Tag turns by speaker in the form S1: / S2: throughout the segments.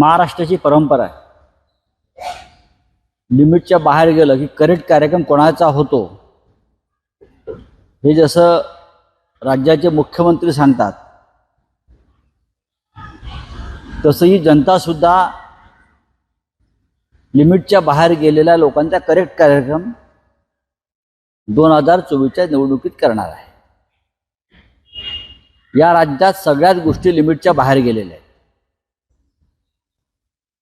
S1: महाराष्ट्राची परंपरा आहे. लिमिटच्या बाहेर गेलं की करेक्ट कार्यक्रम कोणाचा होतो? हे जसं राज्याचे मुख्यमंत्री सांगतात तसं ही जनतासुद्धा लिमिटच्या बाहेर गेलेल्या लोकांचा करेक्ट कार्यक्रम दोन हजार चोवीसच्या निवडणुकीत करणार आहे. या राज्यात सगळ्याच गोष्टी लिमिटच्या बाहेर गेलेल्या आहेत.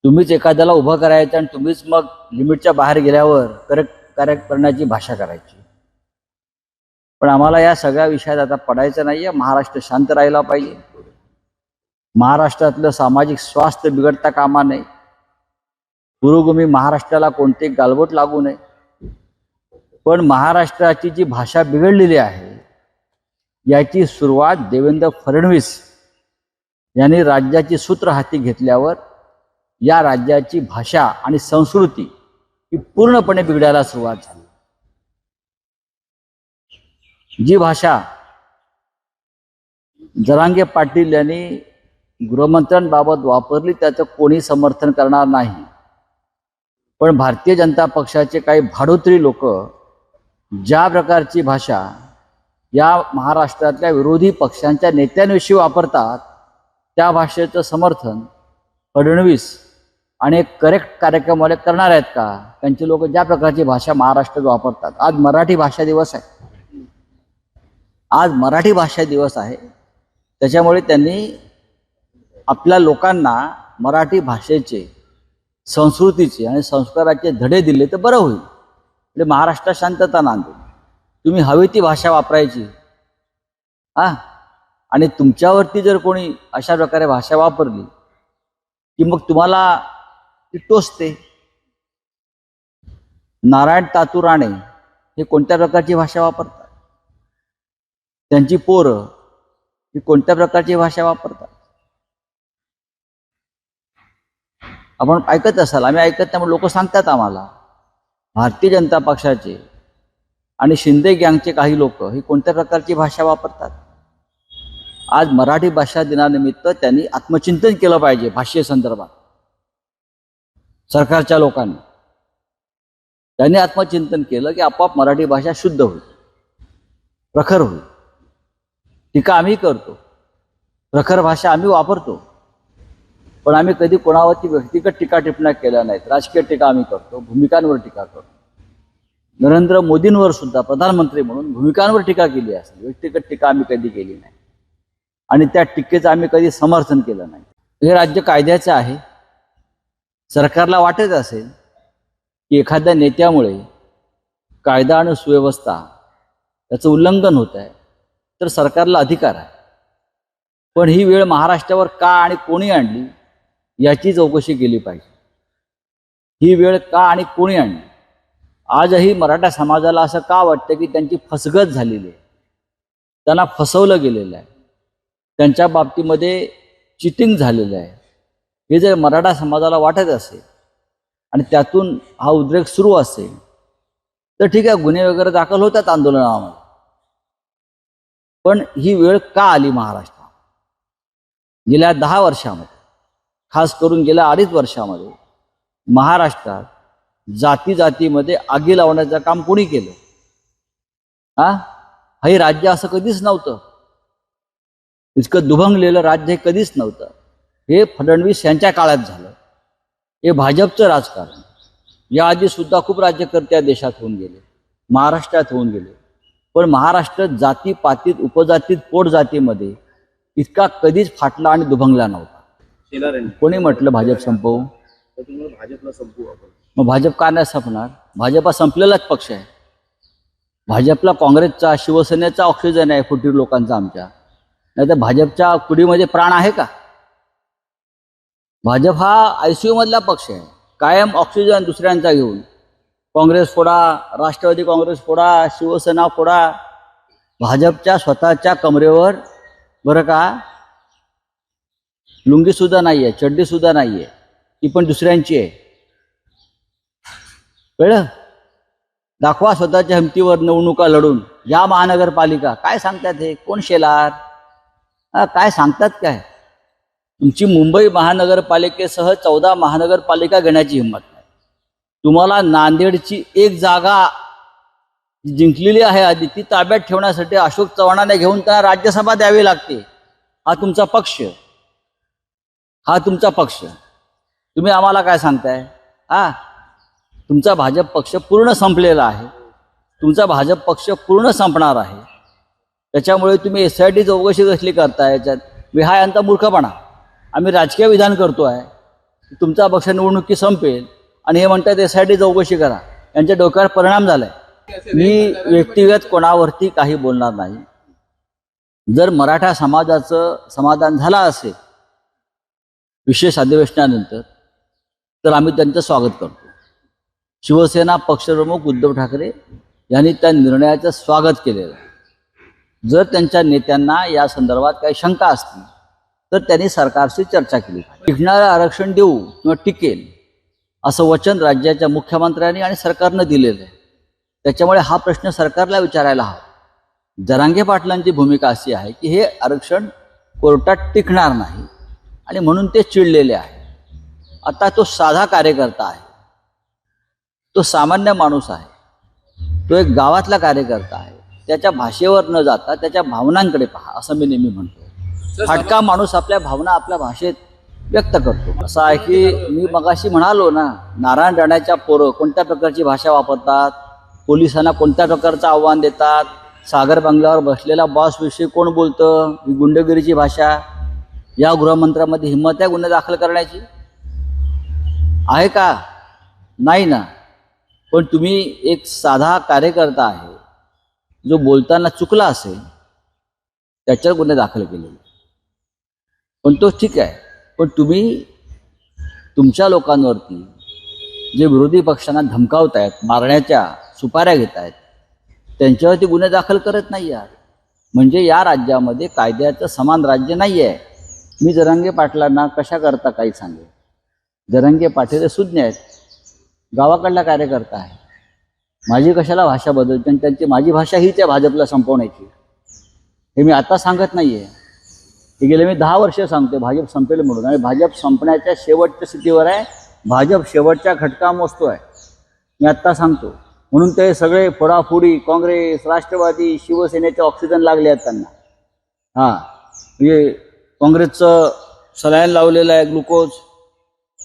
S1: तुम्हीच एखाद्याला उभं करायचं आणि तुम्हीच मग लिमिटच्या बाहेर गेल्यावर करेक्ट करेक्ट करण्याची भाषा करायची. पण आम्हाला या सगळ्या विषयात आता पडायचं नाही आहे महाराष्ट्र शांत राहिला पाहिजे. महाराष्ट्रातलं सामाजिक स्वास्थ्य बिघडता कामा नये. पुरोगमी महाराष्ट्राला कोणते गालबोट लागू नये. पण महाराष्ट्राची जी भाषा बिघडलेली आहे याची सुरुवात देवेंद्र फडणवीस यांनी राज्याची सूत्र हाती घेतल्यावर या राज्याची भाषा आणि संस्कृती ही पूर्णपणे बिघडायला सुरुवात झाली. जी भाषा जरांगे पाटील यांनी गृहमंत्र्यांबाबत वापरली त्याचं कोणी समर्थन करणार नाही. पण भारतीय जनता पक्षाचे काही भाडोत्री लोक ज्या प्रकारची भाषा या महाराष्ट्रातल्या विरोधी पक्षांच्या नेत्यांविषयी वापरतात त्या भाषेचं समर्थन फडणवीस आणि करेक्ट कार्यक्रमवाले करणार आहेत का? त्यांचे लोक ज्या प्रकारची भाषा महाराष्ट्रात वापरतात. आज मराठी भाषा दिवस आहे. आज मराठी भाषा दिवस आहे. त्याच्यामुळे त्यांनी आपल्या लोकांना मराठी भाषेचे संस्कृतीचे आणि संस्काराचे धडे दिले तर बरं होईल. म्हणजे महाराष्ट्रात शांतता नांदेल तुम्ही हवी ती भाषा वापरायची. हा? आणि तुमच्यावरती जर कोणी अशा प्रकारे भाषा वापरली की मग तुम्हाला ती टोचते. नारायण तातुराणे हे कोणत्या प्रकारची भाषा वापरतात? त्यांची पोरं ही कोणत्या प्रकारची भाषा वापरतात? आपण ऐकत असाल आम्ही ऐकत त्यामुळे लोक सांगतात आम्हाला. भारतीय जनता पक्षाचे आणि शिंदे गँगचे काही लोक ही कोणत्या प्रकारची भाषा वापरतात? आज मराठी भाषा दिनानिमित्त त्यांनी आत्मचिंतन केलं पाहिजे भाषेसंदर्भात सरकारच्या लोकांनी. त्यांनी आत्मचिंतन केलं की आपोआप मराठी भाषा शुद्ध होईल. प्रखर होईल. टीका आम्ही करतो. प्रखर भाषा आम्ही वापरतो. पण आम्ही कधी कोणावरती व्यक्तिगत टीका टिप्पण्या केल्या नाहीत. राजकीय टीका आम्ही करतो. भूमिकांवर टीका करतो. नरेंद्र मोदींवर सुद्धा प्रधानमंत्री म्हणून भूमिकांवर टीका केली असेल. व्यक्तिगत टीका आम्ही कधी केली नाही. आणि त्या टीकेचं आम्ही कधी समर्थन केलं नाही. हे राज्य कायद्याचं आहे. सरकारला वाटत असेल की एखाद्या नेत्यामुळे कायदा आणि सुव्यवस्था याचं उल्लंघन होत आहे तर सरकारला अधिकार आहे. पण ही वेळ महाराष्ट्रावर का आणि कोणी आणली याची चौकशी केली पाहिजे. ही वेळ का आणि कोणी आणली? आजही मराठा समाजाला असं का वाटतं की त्यांची फसगत झालेली आहे? त्यांना फसवलं गेलेलं आहे. त्यांच्या बाबतीमध्ये चिटिंग झालेलं आहे. हे जर मराठा समाजाला वाटत असेल आणि त्यातून हा उद्रेक सुरू असेल तर ठीक आहे गुन्हे वगैरे दाखल होतात आंदोलनामध्ये. पण ही वेळ का आली महाराष्ट्रात? गेल्या दहा वर्षामध्ये खास करून गेल्या अडीच वर्षामध्ये महाराष्ट्रात जाती जातीमध्ये आगी लावण्याचं काम कोणी केलं? हा हे राज्य असं कधीच नव्हतं. इतकं दुभंगलेलं राज्य हे कधीच नव्हतं. हे फडणवीस यांच्या काळात झालं. हे भाजपचं राजकारण. याआधी सुद्धा खूप राज्यकर्ते या देशात होऊन गेले. महाराष्ट्रात होऊन गेले. पण महाराष्ट्र जातीपातीत उपजातीत पोट जातीमध्ये इतका कधीच फाटला आणि दुभंगला नव्हता. कोणी म्हटलं भाजप संपवू?
S2: भाजपला संपवू आपण.
S1: मग भाजप का नाही संपणार? भाजप हा संपलेलाच पक्ष आहे. भाजपला काँग्रेसचा शिवसेनेचा ऑक्सिजन आहे फुटीर लोकांचा आमच्या. नाही तर भाजपच्या कुडीमध्ये प्राण आहे का? भाजप हा आय सी मधला पक्ष आहे. कायम ऑक्सिजन दुसऱ्यांचा घेऊन. काँग्रेस फोडा राष्ट्रवादी काँग्रेस फोडा शिवसेना फोडा. भाजपच्या स्वतःच्या कमरेवर बरं का लुंगीसुद्धा नाही आहे चड्डीसुद्धा नाही आहे ती पण दुसऱ्यांची आहे. कळलं? दाखवा स्वतःच्या हिमतीवर निवडणुका लढून. या महानगरपालिका काय सांगतात हे? कोण शेलार? काय सांगतात काय? तुमची मुंबई महानगरपालिकेसह चौदा महानगरपालिका घेण्याची हिंमत नाही. तुम्हाला नांदेडची एक जागा जिंकलेली आहे आधी ती ताब्यात ठेवण्यासाठी अशोक चव्हाणाने घेऊन त्यांना राज्यसभा द्यावी लागते. हा तुमचा पक्ष. हा तुमचा पक्ष. तुम्ही आम्हाला काय सांगताय? हा? तुमचा भाजप पक्ष पूर्ण संपलेला आहे. तुमचा भाजप पक्ष पूर्ण संपणार आहे. त्याच्यामुळे तुम्ही एस आय टी चौकशी कसली करताय? याच्यात मी हा यांचा मूर्खपणा. आम्ही राजकीय विधान करतो आहे. तुमचा पक्ष निवडणुकी संपेल. आणि हे म्हणतात एस आय टी चौकशी करा. यांच्या डोक्यावर परिणाम झालाय. मी व्यक्तिगत कोणावरती काही बोलणार नाही. जर मराठा समाजाचं समाधान झालं असेल विशेष अधिवेशनानंतर तर आम्ही त्यांचं स्वागत करतो. शिवसेना पक्षप्रमुख उद्धव ठाकरे यांनी त्या निर्णयाचं स्वागत केलेलं आहे. जर त्यांच्या नेत्यांना या संदर्भात काही शंका असतील तर त्यांनी सरकारशी चर्चा केली. टिकणारं आरक्षण देऊ किंवा टिकेल असं वचन राज्याच्या मुख्यमंत्र्यांनी आणि सरकारनं दिलेलं आहे. त्याच्यामुळे हा प्रश्न सरकारला विचारायला हवा. जरांगे पाटलांची भूमिका अशी आहे की हे आरक्षण कोर्टात टिकणार नाही आणि म्हणून ते चिडलेले आहे. आता तो साधा कार्यकर्ता आहे. तो सामान्य माणूस आहे. तो एक गावातला कार्यकर्ता आहे. त्याच्या भाषेवर न जाता त्याच्या भावनांकडे पहा असं मी नेहमी म्हणतो. फाटका माणूस आपल्या भावना आपल्या भाषेत व्यक्त करतो. असं आहे की मी मगाशी म्हणालो ना नारायण राण्याच्या पोरं कोणत्या प्रकारची भाषा वापरतात? पोलिसांना कोणत्या प्रकारचं आव्हान देतात? सागर बंगल्यावर बसलेला बॉसविषयी कोण बोलतं? ही गुंडगिरीची भाषा? या गृहमंत्र्यामध्ये हिंमत आहे गुन्हे दाखल करण्याची? आहे का? नाही ना. पण तुम्ही एक साधा कार्यकर्ता आहे जो बोलताना चुकला असेल त्याच्यावर गुन्हे दाखल केलेले पण तो ठीक आहे. पण तुम्ही तुमच्या लोकांवरती जे विरोधी पक्षांना धमकावत आहेत मारण्याच्या सुपाऱ्या घेत आहेत त्यांच्यावरती गुन्हे दाखल करत नाही आहात म्हणजे या राज्यामध्ये कायद्याचं समान राज्य नाही आहे मी जरांगे पाटलांना कशा करता काही सांगेल जरांगे पाटील सुज्ञ आहेत. गावाकडला कार्यकर्ता आहे. माझी कशाला भाषा बदलते आणि त्यांची माझी भाषा हीच आहे भाजपला संपवण्याची. हे मी आता सांगत नाही आहे हे गेले मी दहा वर्ष सांगते भाजप संपेल म्हणून. आणि भाजप संपण्याच्या शेवटच्या स्थितीवर आहे. भाजप शेवटच्या घटका मोजतो आहे मी आत्ता सांगतो. म्हणून ते सगळे फोडाफोडी काँग्रेस राष्ट्रवादी शिवसेनेचे ऑक्सिजन लागले आहेत त्यांना. हां. म्हणजे काँग्रेसचं सलाईन लावलेलं आहे ग्लुकोज.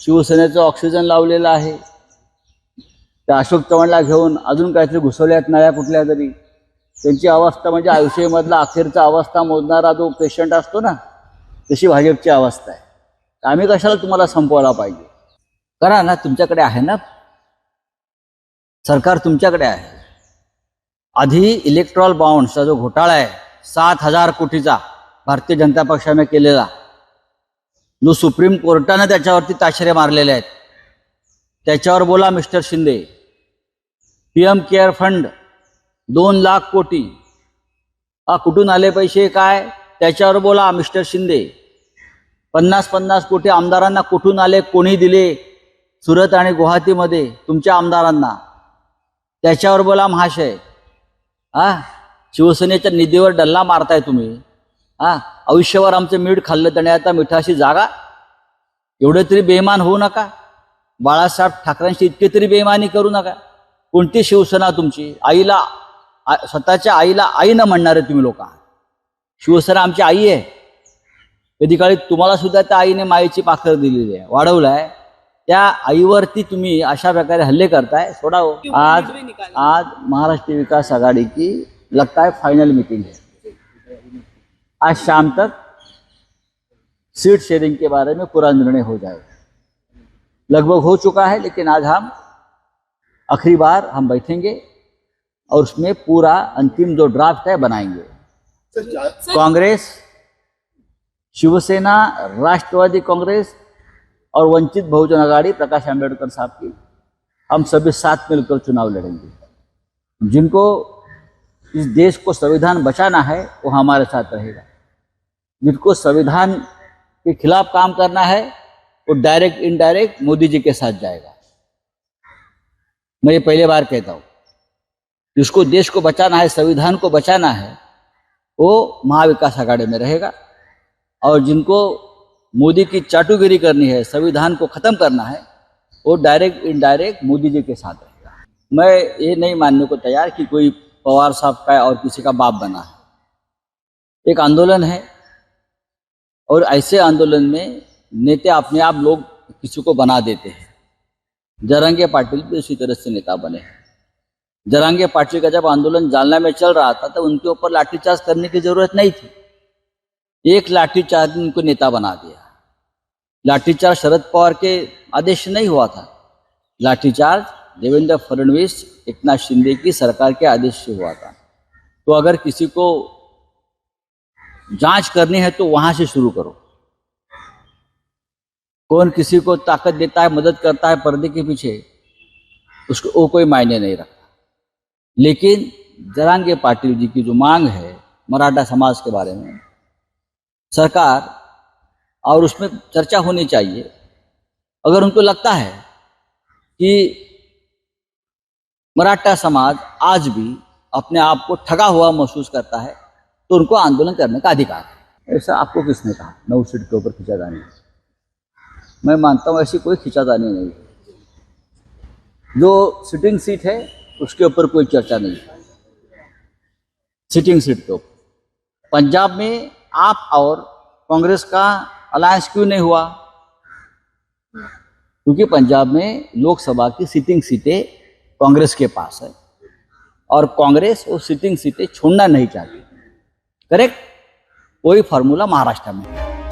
S1: शिवसेनेचं ऑक्सिजन लावलेलं आहे. त्या अशोक चव्हाणला घेऊन अजून काहीतरी घुसवल्या आहेत नळ्या कुठल्या तरी. त्यांची अवस्था म्हणजे आयुष्यामधला अखेरचा अवस्था मोजणारा जो पेशंट असतो ना तशी भाजपची अवस्था आहे. आम्ही कशाला तुम्हाला संपवायला पाहिजे? करा ना तुमच्याकडे आहे ना? सरकार तुमच्याकडे आहे. आधी इलेक्ट्रॉल बाँड्सचा जो घोटाळा आहे सात हजार कोटीचा भारतीय जनता पक्षाने केलेला. जो सुप्रीम कोर्टानं त्याच्यावरती ताशेरे मारलेले आहेत. त्याच्यावर बोला mister Shinde. P M care fund दोन लाख कोटी. हा कुठून आले पैसे काय? त्याच्यावर बोला मिस्टर शिंदे. पन्नास पन्नास कोटी आमदारांना कुठून आले कोणी दिले? सुरत आणि गुवाहाटीमध्ये तुमच्या आमदारांना. त्याच्यावर बोला महाशय. हा शिवसेनेच्या निधीवर डल्ला मारताय तुम्ही. हा आयुष्यभर आमचं मीठ खाल्लं त्याने आता मिठाशी जागा? एवढे तरी बेमान होऊ नका. बाळासाहेब ठाकरेंशी इतके तरी बेमानी करू नका. कोणती शिवसेना तुमची? आईला स्वतःच्या आईला आई न म्हणणारे तुम्ही लोक आहात. शिवसेना आमची आई आहे. कधी काळी तुम्हाला सुद्धा त्या आईने मायेची पाखर दिलेली आहे. वाढवलं आहे त्या आईवरती तुम्ही अशा प्रकारे हल्ले करताय. सोडा हो. आज आज महाराष्ट्र विकास आघाडी की लगता है फाइनल मीटिंग है आज शाम तक सीट शेयरिंग के बारे में पूरा निर्णय हो जाएगा. लगभग हो चुका है लेकिन आज हम आखिरी बार हम बैठेंगे. और उसमें पूरा अंतिम जो ड्राफ्ट है बनाएँगे। कांग्रेस शिवसेना राष्ट्रवादी कांग्रेस और वंचित बहुजन आघाड़ी प्रकाश आंबेडकर साहब की। हम सभी साथ मिलकर चुनाव लड़ेंगे। जिनको इस देश को संविधान बचाना है वो हमारे साथ रहेगा। जिनको संविधान के खिलाफ काम करना है वो डायरेक्ट इनडायरेक्ट मोदी जी के साथ जाएगा। मैं ये पहले बार कहता हूँ। जिसको देश को बचाना है, संविधान को बचाना है, वो महाविकास आघाड़ी में रहेगा। और जिनको मोदी की चाटुगिरी करनी है, संविधान को खत्म करना है, वो डायरेक्ट, इनडायरेक्ट मोदी जी के साथ रहेगा। मैं ये नहीं मानने को तैयार कि कोई पवार साहब का और किसी का बाप बना है। एक आंदोलन है, और ऐसे आंदोलन में नेता अपने आप लोग किसी को बना देते हैं। जरंगे पाटिल भी उसी तरह से नेता बने जरांगे पाटिल का जब आंदोलन जालना में चल रहा था तो उनके ऊपर लाठीचार्ज करने की ज़रूरत नहीं थी। एक लाठीचार्ज ने उनको नेता बना दिया। लाठीचार्ज शरद पवार के आदेश नहीं हुआ था। लाठीचार्ज देवेंद्र फडणवीस, एकनाथ शिंदे की सरकार के आदेश से हुआ था। तो अगर किसी को जाँच करनी है तो वहाँ से शुरू करो। कौन किसी को ताकत देता है, मदद करता है, पर्दे के पीछे, उसको वो कोई मायने नहीं रखता। लेकिन जरांगे पाटिल जी की जो मांग है मराठा समाज के बारे में, सरकार, और उसमें चर्चा होनी चाहिए। अगर उनको लगता है कि मराठा समाज आज भी अपने आप को ठगा हुआ महसूस करता है तो उनको आंदोलन करने का अधिकार है। ऐसा आपको किसने कहा? नौ सीट के ऊपर खींचातानी। मैं मानता हूँ ऐसी कोई खींचातानी नहीं जो सिटिंग सीट है उसके ऊपर कोई चर्चा नहीं। सिटिंग सीट ऊपर पंजाब में आप और कांग्रेस का अलायंस क्यों नहीं हुआ? क्योंकि पंजाब में लोकसभा की सिटिंग सीटें कांग्रेस के पास है। और कांग्रेस वो सिटिंग सीटें छोड़ना नहीं चाहती। करेक्ट वही फार्मूला महाराष्ट्र में। है